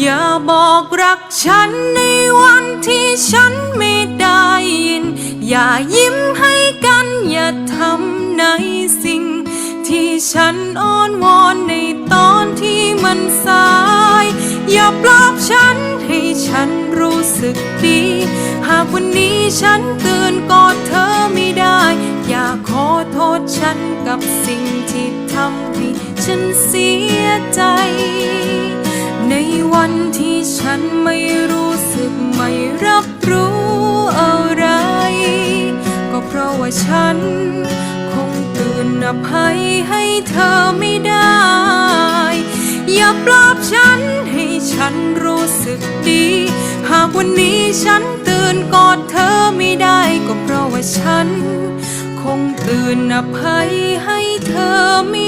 อย่าบอกรักฉันในวันที่ฉันไม่ได้ยิน อย่ายิ้มให้กัน อย่าทำในสิ่ง ที่ฉันอ้อนวอนในตอนที่มันสาย อย่าปลอบฉันให้ฉันรู้สึกดี หากวันนี้ฉันตื่นกอดเธอไม่ได้ อย่าขอโทษฉันกับสิ่งที่ทำให้ฉันเสียใจ ว่าฉัน คงตื่นอภัยให้เธอไม่ได้ อย่าปลอบฉันให้ฉันรู้สึกดี หากวันนี้ฉันตื่นกอดเธอไม่ได้ก็เพราะว่าฉัน คงตื่นอภัยให้เธอไม่